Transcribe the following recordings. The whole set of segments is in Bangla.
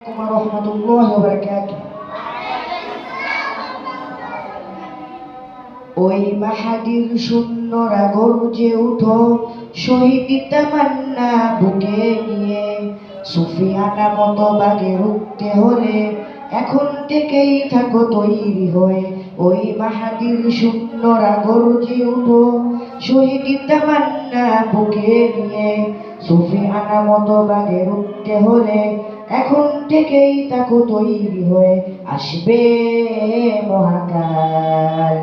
عليكم ورحمة الله وبركاته ওই মাহাদির শূন্যরা গর্জে উঠো শহীদ তামান্না বুকে নিয়ে সুফিয়ানা মতো বাগে রুখতে হলে এখন থেকেই থাকো তৈরি হয়ে ওই মাহাদির শূন্যরা গর্জে উঠো শহীদ তামান্না বুকে নিয়ে সুফিয়ানা মতো বাগে রুখতে হলে এখন থেকেই থাকো তৈরি হয়ে আসবে মহাকাল।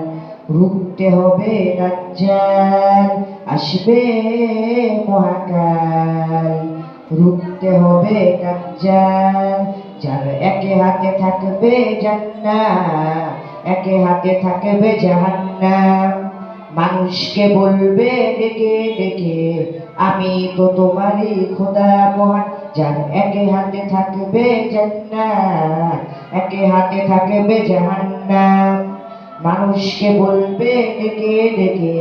রুখতে হবে দাজ্জাল আসবে মহাকাল। রুখতে হবে দাজ্জাল যার একে হাতে থাকবে জান্নাত, একে হাতে থাকবে জাহান্নাম। মানুষকে বলবে, ডেকে ডেকে, আমি তো তোমারই খোদা মহান যার একে হাতে থাকবে জান্নাত, একে হাতে থাকবে জাহান্নাম। মানুষকে বলবে, ডেকে ডেকে,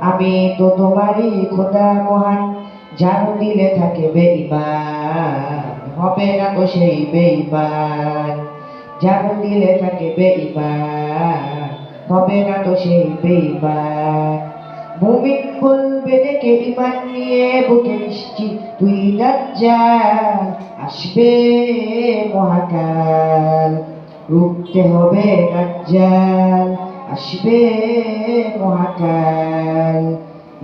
আমি তো তোমারই খোদা মহান যার দিলে থাকে বেঈমান হবে না তো সেই বেঈমান। যার দিলে থাকে বেঈমান হবে না তো সেই বেঈমান। মুমিন বলবে ডেকে ইমান নিয়ে বুকে নিশ্চিত তুই দাজ্জাল আসবে মহাকাল। রুখতে হবে দাজ্জাল আসবে মহাকাল।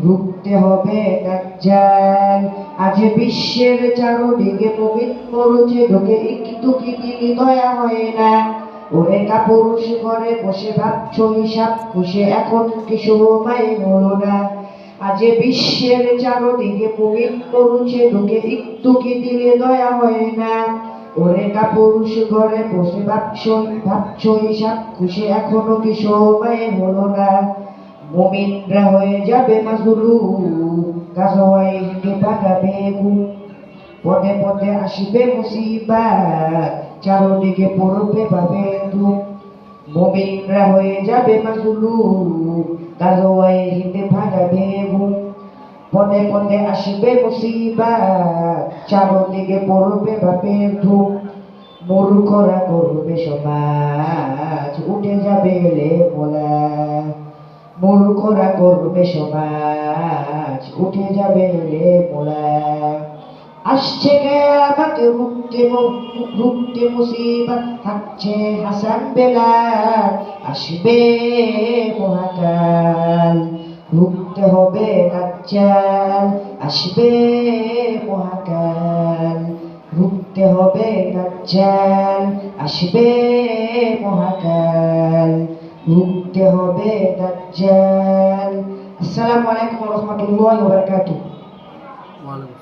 রুখতে হবে দাজ্জাল আজ বিশ্বের চারদিকে মুমিন মরুছে ঢোকে, একটু কি দয়া হয় না? ওরে কাপুরুষ ঘরে বসে ভাবছ হিসাব, খুশে এখন কি সময় হলো না। আজ বিশ্বের চারদিকে মুমিন মরুছে ঢোকে একটু কি দিলে দয়া হয় না? ওরে কাপুরুষ ঘরে বসে ভাবছ ভাবছ হিসাব, খুশি এখনও কি সময় হলো না? মুমিনরা হয়ে যাবে মাজুলু কাজওয়াই হিন্দু পাকাবে পদে পদে আসবে মুসিবাত। চারদিকে পড়বে পাবে দুঃখ মুমিনরা হয়ে যাবে মাজুলু কাজওয়াই হিন্দে ভাগাবে ঘুম পদে পদে আসবে মুসিবাত চারদিকে পড়বে পাবে ধূপ মূর্খরা করবে সমাজ, উঠে যাবে এলে মোলা মূর্খরা করবে সমাজ, উঠে যাবে এলে মোলা আসছে কেয়ামত রুখতে রুখতে মুসিবত থাকছে হাসান বেলাল আসবে মহাকাল রুখতে হবে দাজ্জাল আসবে মহাকাল রুখতে হবে দাজ্জাল আসবে মহাকাল রুখতে হবে দাজ্জাল আসসালামু আলাইকুম ওয়া রাহমাতুল্লাহি ওয়া বারাকাতুহু ওয়ালাইকুম